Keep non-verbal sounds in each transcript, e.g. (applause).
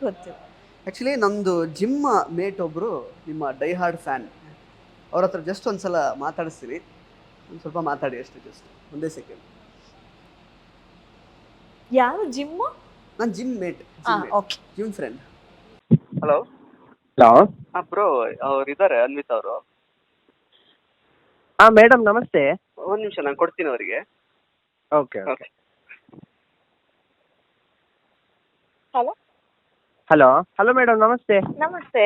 ಗೊತ್ತಿಲ್ಲ ಆ್ಯಕ್ಚುಲಿ ನಂದು gym mate ಒಬ್ಬರು ನಿಮ್ಮ ಡೈ ಹಾರ್ಡ್ ಫ್ಯಾನ್ ಅವ್ರ ಹತ್ರ ಜಸ್ಟ್ ಒಂದ್ಸಲ ಮಾತಾಡಿಸ್ತೀನಿ ಒಂದು ಸ್ವಲ್ಪ ಮಾತಾಡಿ ಅಷ್ಟೇ ಜಸ್ಟ್ ಒಂದೇ ಸೆಕೆಂಡ್ ಯಾರು ಜಿಮ್ಮು ನಾನು gym mate okay gym friend hello hello ಹಾಂ ಬ್ರೋ ಅವ್ರು ಇದ್ದಾರೆ ಅನ್ವಿತ್ ಅವರು. ಹಾಂ ಮೇಡಮ್ ನಮಸ್ತೆ. ಒಂದು ನಿಮಿಷ ನಾನು ಕೊಡ್ತೀನಿ ಅವರಿಗೆ. Okay okay hello hello hello madam ನಮಸ್ತೆ. ನಮಸ್ತೆ.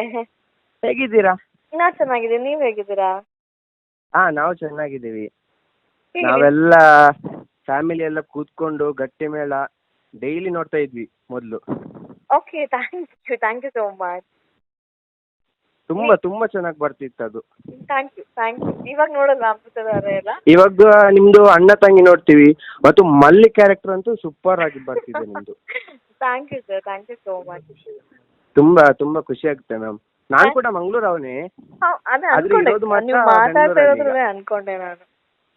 ಹೇಗಿದ್ದೀರಾ? ನಾ ಚೆನ್ನಾಗಿದ್ದೀನಿ ನೀವು ಹೇಗಿದ್ದೀರಾ? ಹಾ ನಾವು ಚೆನ್ನಾಗಿದ್ದೀವಿ. ಹೇಳಿ. ನಾವೆಲ್ಲ ಫ್ಯಾಮಿಲಿ ಎಲ್ಲ ಕೂತ್ಕೊಂಡು ಗಟ್ಟಿ ಮೇಳ ಡೈಲಿ ನೋಡ್ತಾ ಇದ್ವಿ ಮೊದಲು. Okay thank you thank you so much ತುಂಬಾ ತುಂಬಾ ಚೆನ್ನಾಗಿ ಬರ್ತಿತ್ತು ಅದು. ಥ್ಯಾಂಕ್ ಯು ಥ್ಯಾಂಕ್ ಯು ಇವಾಗ ನೋಡಲ್ಲ ಅಮೃತಧಾರ ಎಲ್ಲ? ಇವಾಗ ನಿಮ್ದು ಅಣ್ಣ ತಂಗಿ ನೋಡ್ತೀವಿ. ಮತ್ತು ಮಲ್ಲಿ ಕ್ಯಾರೆಕ್ಟರ್ ಅಂತೂ ಸೂಪರ್ ಆಗಿ ಬರ್ತಿದೆ ನಿಮ್ದು. (laughs) Thank you sir thank you so much ತುಂಬಾ ತುಂಬಾ ಖುಷಿ ಆಗುತ್ತೆ ಮ್ಯಾಮ್ ನಾನು ಕೂಡ ಮಂಗಳೂರು ಅವನೇ ಅದೇ ಆದ್ರೆ ಅನ್ಕೊಂಡೆ. ಇರೋದು ಮಾತ್ರ ನೀವು ಮಾತಾಡ್ತಾ ಬೆಂಗಳೂರಲ್ಲಿ ಇರೋದ್ರಲ್ಲೇ ಅನ್ಕೊಂಡೆ ನಾನು.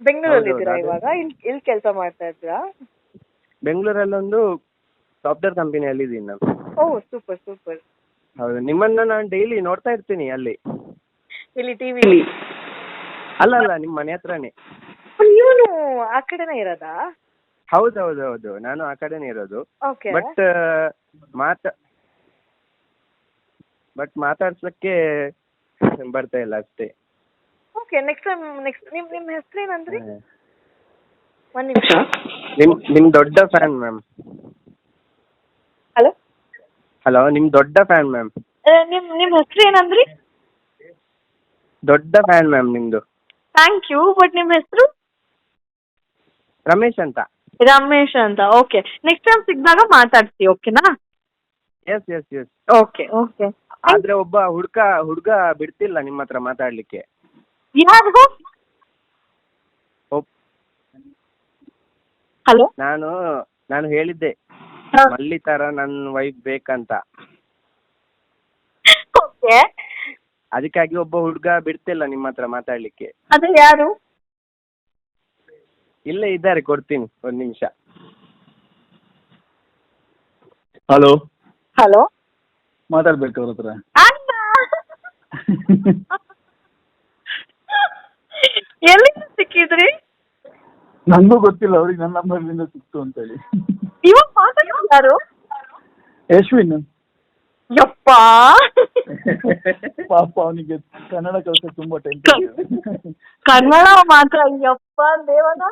ಬೆಂಗಳೂರಲ್ಲಿ ಹೌದು, ಇದ್ದೀರಾ ಅದೇ. ಇವಾಗ? ಇಲ್ಲಿ ಇಲ್ಲಿ ಕೆಲಸ ಮಾಡ್ತಾ ಇದ್ದೀರಾ? ಬೆಂಗಳೂರಲ್ಲೊಂದು ಸಾಫ್ಟ್ವೇರ್ ಕಂಪನಿಯಲ್ಲಿ ಇದ್ದೀನಿ ನಾನು. ಓ ಸೂಪರ್ ಸೂಪರ್ ಹೌದು ನಿಮ್ಮನ್ನ ನಾನು ಡೈಲಿ ನೋಡ್ತಾ ಇರ್ತೀನಿ ಅಲ್ಲಿ. ಇಲ್ಲಿ ಟಿವಿಲಿ ಅಲ್ಲ. ಅಲ್ಲ ನಿಮ್ಮ ಮನೆ ಹತ್ರನೇ. ಇವನು ಆ ಕಡೆನೇ ಇರೋದಾ? ಹೌದು ಹೌದು ಹೌದು. ನಾನು ಆ ಕಡೆನೇ ಇರೋದು. ಓಕೆ ಬಟ್ ಮಾತಾ ಬಟ್ ಮಾತಾಡ್ಸಕ್ಕೆ ಬರ್ತಾ ಇಲ್ಲ ಅಷ್ಟೇ. ಓಕೆ ನೆಕ್ಸ್ಟ್ ಟೈಮ್ ನೆಕ್ಸ್ಟ್ ನಿಮ್ಮ ನಿಮ್ಮ ಹೆಸರು ಏನಂದ್ರಿ ಒಂದು ಒಂದ್ ನಿಮಿಷ ನಿಮ್ ನಿಮ್ ದೊಡ್ಡ ಫ್ಯಾನ್ ಮ್ಯಾಮ್. ಹಲೋ ಹಲೋ ನಿಮ್ ದೊಡ್ಡ ಫ್ಯಾನ್ ಮ್ಯಾಮ್. ನಿಮ್ಮ ನಿಮ್ಮ ಹೆಸರು ಏನಂದ್ರಿ ದೊಡ್ಡ ಫ್ಯಾನ್ ಮ್ಯಾಮ್ ನಿಮ್ದು. ಥ್ಯಾಂಕ್ ಯು ಬಟ್ ನಿಮ್ಮ ಹೆಸರು? ರಮೇಶ್ ಅಂತ. ರಮೇಶ್ ಅಂತ. ಓಕೆ ನೆಕ್ಸ್ಟ್ ಟೈಮ್ ಸಿಕ್ಕಿದಾಗ ಮಾತಾಡ್ತಿ ಓಕೆನಾ yes yes yes okay okay ಆದ್ರೆ ಒಬ್ಬ ಹುಡ್ಕ ಹುಡ್ಗ ಬಿಡ್ತಿಲ್ಲ ನಿಮ್ಮ ಹತ್ರ ಮಾತಾಡ್ಲಿಕ್ಕೆ. ಯಾರು? ಹಲೋ ನಾನು ನಾನು ಹೇಳಿದ್ದೆ. ಮಲ್ಲಿ ತರ ನನ್ ವೈಫ್ ಬೇಕಂತ. ಓಕೆ ಅದಕ್ಕಾಗಿ ಒಬ್ಬ ಹುಡ್ಗ ಬಿಡ್ತಿಲ್ಲ ನಿಮ್ಮ ಹತ್ರ ಮಾತಾಡ್ಲಿಕ್ಕೆ. ಅದು ಯಾರು? ಇಲ್ಲೇ ಇದ್ದಾರೆ ಕೊಡ್ತೀನಿ ಒಂದ್ ನಿಮಿಷ. ಹಲೋ ಹಲೋ ಮಾತಾಡ್ಬೇಕು ಅವ್ರ ಹತ್ರ. ಅಣ್ಣ ಎಲ್ಲಿ ಸಿಕ್ಕಿದ್ರಿ? ನನಗೂ ಗೊತ್ತಿಲ್ಲ ಅವ್ರಿಗೆ ನನ್ನ ನಂಬರ್ಲಿಂದ ಸಿಕ್ತು ಅಂತೇಳಿ. ಇವಾಗ ಮಾತಾಡೋದು ಯಾರು? ಯಶ್ವಿನ್. ಯಪ್ಪ. ಪಾಪ ಅವನಿಗೆ ಕನ್ನಡ ಕಲ್ಸಕ್ಕೆ ತುಂಬಾ ಟೆನ್ಷನ್ ಕನ್ನಡ ಮಾತ್ರ ಯಪ್ಪ ದೇವನ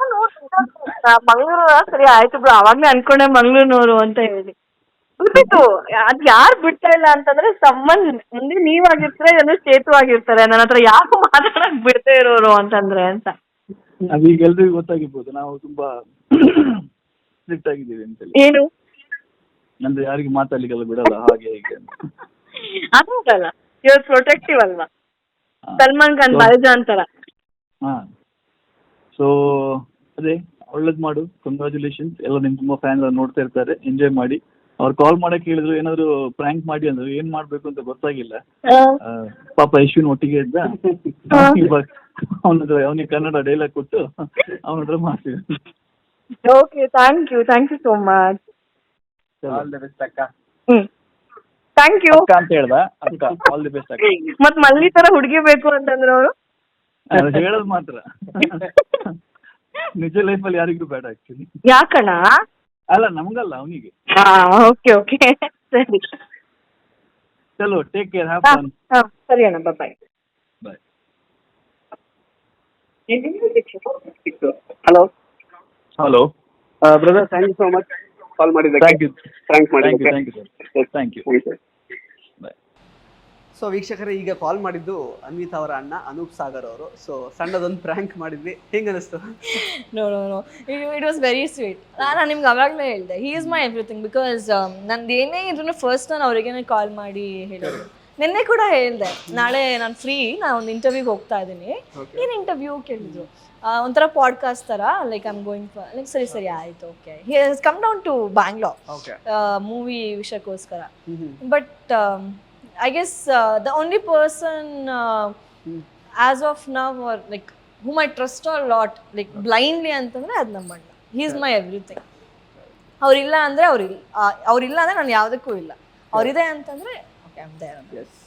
ಮಂಗಳೂರು ಸರಿ ಆಯ್ತು ಬಿಡು ಅವಾಗ್ಲೇ ಅನ್ಕೊಂಡೆ ಮಂಗ್ಳೂರ್ನವರು ಅಂತ ಹೇಳಿ. ಗೊತ್ತಿತ್ತು ಅದ್ ಯಾರು ಬಿಡ್ತಾ ಇಲ್ಲ ಅಂತಂದ್ರೆ ಸಂಬಂಧ ಮುಂದೆ ನೀವಾಗಿರ್ತಾರೆ ಅಂದ್ರೆ ಸೇತು ಆಗಿರ್ತಾರೆ ನನ್ನ ಹತ್ರ ಯಾರು ಮಾತಾಡಕ್ ಬಿಡ್ತಾ ಇರೋರು ಅಂತಂದ್ರೆ ಅಂತ. ನಾವೀಗ ಎಲ್ರಿಗೂ ಗೊತ್ತಾಗಿರ್ಬೋದು. ನಾವು ತುಂಬಾ ಸ್ಟ್ರಿಕ್ಟ್ ಆಗಿದ್ದೀವಿ ಅಂತೇಳಿ ಏನು? ಅಂದ್ರೆ ಯಾರಿಗೆ ಮಾತಾಡ್ಲಿಕ್ಕೆಲ್ಲ ಬಿಡಲ್ಲ ಹಾಗೆ ಹೀಗೆ ಅಂತ. (laughs) ಇವ್ರು ಪ್ರೊಟೆಕ್ಟಿವ್ ಅಲ್ವಾ? ಹಾ. ಸಲ್ಮಾನ್ ಖಾನ್ So- ಬಾಯ್ಜಾನ್ ತರ ಹಾ. ಸೊ ಅದೇ ಒಳ್ಳೇದ್ ಮಾಡು ಕಂಗ್ರಾಚುಲೇಷನ್ಸ್ ಎಲ್ಲ ನಿಮ್ ತುಂಬಾ ಫ್ಯಾನ್ ನೋಡ್ತಾ ಇರ್ತಾರೆ ಎಂಜಾಯ್ ಮಾಡಿ. ಅವ್ರು ಕಾಲ್ ಮಾಡಕ್ ಹೇಳಿದ್ರು ಏನಾದ್ರು ಪ್ರ್ಯಾಂಕ್ ಮಾಡಿ ಅಂದ್ರು ಏನ್ ಮಾಡ್ಬೇಕು ಅಂತ ಗೊತ್ತಾಗಿಲ್ಲ. ಆ, ಪಾಪ ಯಶ್ವಿನ್ ಒಟ್ಟಿಗೆ ಇದ್ದ. (laughs) ಇವಾಗ ಅವನ ಹತ್ರ ಅವನಿಗೆ ಕನ್ನಡ ಡೈಲಾಗ್ ಕೊಟ್ಟು ಅವನ ಹತ್ರ ಮಾಡ್ತೀವಿ okay thank you thank you so much all the best ಅಕ್ಕ. ಹ್ಮ್. ಥ್ಯಾಂಕ್ ಯು ಅಕ್ಕ ಅಂತ ಹೇಳ್ದ? ಅಕ್ಕ ಆಲ್ ದಿ ಬೆಸ್ಟ್ ಅಕ್ಕ. (laughs) ಮತ್ ಮಲ್ಲಿ ತರ ಹುಡುಗಿ ಬೇಕು ಅಂತಂದ್ರೆ ಅವರು. ಅದು ಹೇಳೋದು ಮಾತ್ರ. ನಿಜ ಲೈಫ್ ಅಲ್ಲಿ ಯಾರಿಗೂ ಬೇಡ ಆಕ್ಚುಲಿ ಯಾಕಣ್ಣ? ಅಲ್ಲ ನಮ್ಗಲ್ಲ ಅವನಿಗೆ. ಹಾ ಓಕೆ ಓಕೆ ಸರಿ. ಚಲೋ ಟೇಕ್ ಕೇರ್ ಹ್ಯಾವ್ ಫನ್ ಹಾ, ಸರಿ ಅಣ್ಣ bye bye hello hello brother thank you so much call ಮಾಡಿದ್ದಕ್ಕೆ thank you thank thank you ಮಾಡಿದ್ದಕ್ಕೆ thank you thank you bye so ವೀಕ್ಷಕರೇ ಈಗ ಕಾಲ್ ಮಾಡಿದ್ದು ಅನ್ವಿತಾ ಅವರ ಅಣ್ಣ ಅನೂಪ್ ಸಾಗರ್ ಅವರು. ಸೊ ಸಣ್ಣದೊಂದು ಪ್ರ್ಯಾಂಕ್ ಮಾಡಿದ್ವಿ. ಹೆಂಗ್ ಅನಿಸ್ತು? No no no it was very sweet ನಾನು ನಿಮ್ಗೆ ಅವಾಗಲೇ ಹೇಳಿದೆ. He is my everything because ನಂದು ಏನೇ ಇದ್ರೂ ಫಸ್ಟ್ ನಾನು ಅವ್ರಿಗೇನೆ ಕಾಲ್ ಮಾಡಿ ಹೇಳೋದು ನಿನ್ನೆ ಕೂಡ ಹೇಳಿದೆ ನಾಳೆ ನಾನು ಫ್ರೀ ನಾನು ಒಂದು ಇಂಟರ್ವ್ಯೂಗೆ ಹೋಗ್ತಾ ಇದ್ದೀನಿ. ಏನು ಇಂಟರ್ವ್ಯೂ ಕೇಳಿದ್ರು? ಒಂಥರ ಪಾಡ್ಕಾಸ್ಟ್ ತರ ಲೈಕ್ ಐಮ್ ಗೋಯಿಂಗ್ ಲೈಕ್ ಸರಿ ಸರಿ ಆಯ್ತು okay he has come down to Bangalore movie ವಿಷಯಕ್ಕೋಸ್ಕರ. But I guess the only person as of now are like hmm. I trust a lot like blindly ಅಂತಂದ್ರೆ ಅದು ನಮ್ಮ ಅಣ್ಣ. ಹೀ is my everything ಅವ್ರಿಲ್ಲ ಅಂದರೆ ಅವ್ರಿಲ್ಲ ಅವ್ರಿಲ್ಲ ಅಂದರೆ ನಾನು ಯಾವುದಕ್ಕೂ ಇಲ್ಲ. ಅವ್ರಿದೆ ಅಂತಂದ್ರೆ ಓಕೆ ಐಮ್ ದೇರ್ ಎಸ್